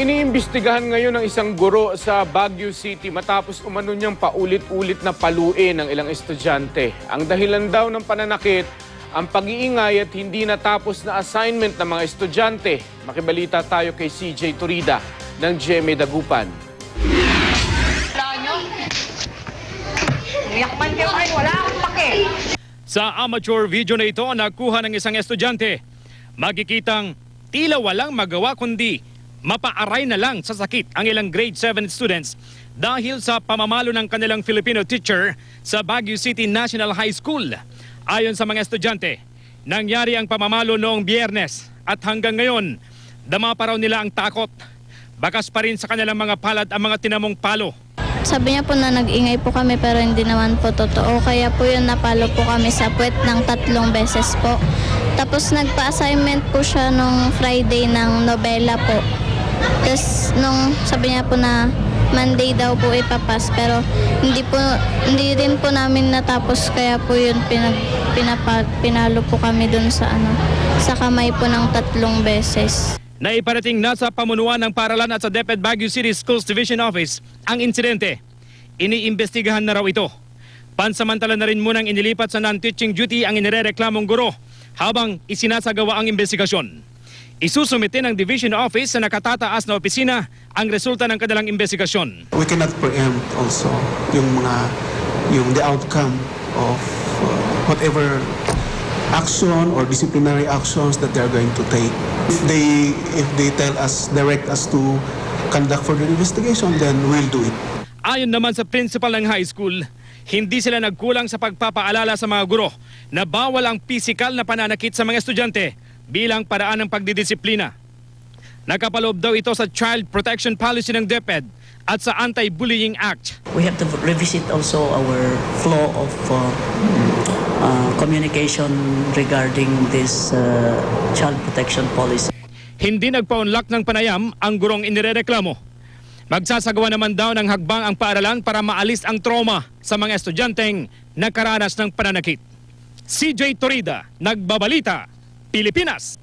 Iniimbestigahan ngayon ng isang guro sa Baguio City matapos umano niyang paulit-ulit na paluin ng ilang estudyante. Ang dahilan daw ng pananakit, ang pag-iingay at hindi natapos na assignment ng mga estudyante. Makibalita tayo kay CJ Turida ng GMA Dagupan. Kayo wala akong pake. Sa amateur video na ito, nakuha ng isang estudyante. Magkikitang tila walang magawa kundi mapaaray na lang sa sakit ang ilang grade 7 students dahil sa pamamalo ng kanilang Filipino teacher sa Baguio City National High School. Ayon sa mga estudyante, nangyari ang pamamalo noong biyernes at hanggang ngayon, dama pa raw nila ang takot. Bakas pa rin sa kanilang mga palad ang mga tinamong palo. Sabi niya po na nag-ingay po kami pero hindi naman po totoo. Kaya po yun napalo po kami sa puwet ng tatlong beses po. Tapos nagpa-assignment po siya nung Friday ng nobela po. Tapos nung sabi niya po na Monday daw po ipapas pero hindi po hindi rin po namin natapos kaya po yun pinag pinapa, pinalo po kami dun sa ano sa kamay po ng tatlong beses. Naiparating na sa pamunuan ng paralan at sa DepEd Baguio City Schools Division Office ang insidente. Iniimbestigahan na raw ito. Pansamantala na rin munang inilipat sa non-teaching duty ang inirereklamong guro habang isinasagawa ang investigasyon. Isusumite ng Division Office sa nakatataas na opisina ang resulta ng kanilang investigasyon. we cannot preempt also yung mga yung the outcome of uh, whatever action or disciplinary actions that they are going to take. If they if they tell us direct us to conduct further investigation, then we'll do it. Ayon naman sa principal ng high school, hindi sila nagkulang sa pagpapaalala sa mga guro na bawal ang pisikal na pananakit sa mga estudyante bilang paraan ng pagdidisiplina. Nakapaloob daw ito sa Child Protection Policy ng DepEd at sa Anti-Bullying Act. we have to revisit also our flow of uh, uh, communication regarding this uh, child protection policy. Hindi nagpaunlak ng panayam ang gurong inirereklamo. Magsasagawa naman daw ng hagbang ang paaralan para maalis ang trauma sa mga estudyanteng nakaranas ng pananakit. CJ Torida, Nagbabalita, Pilipinas.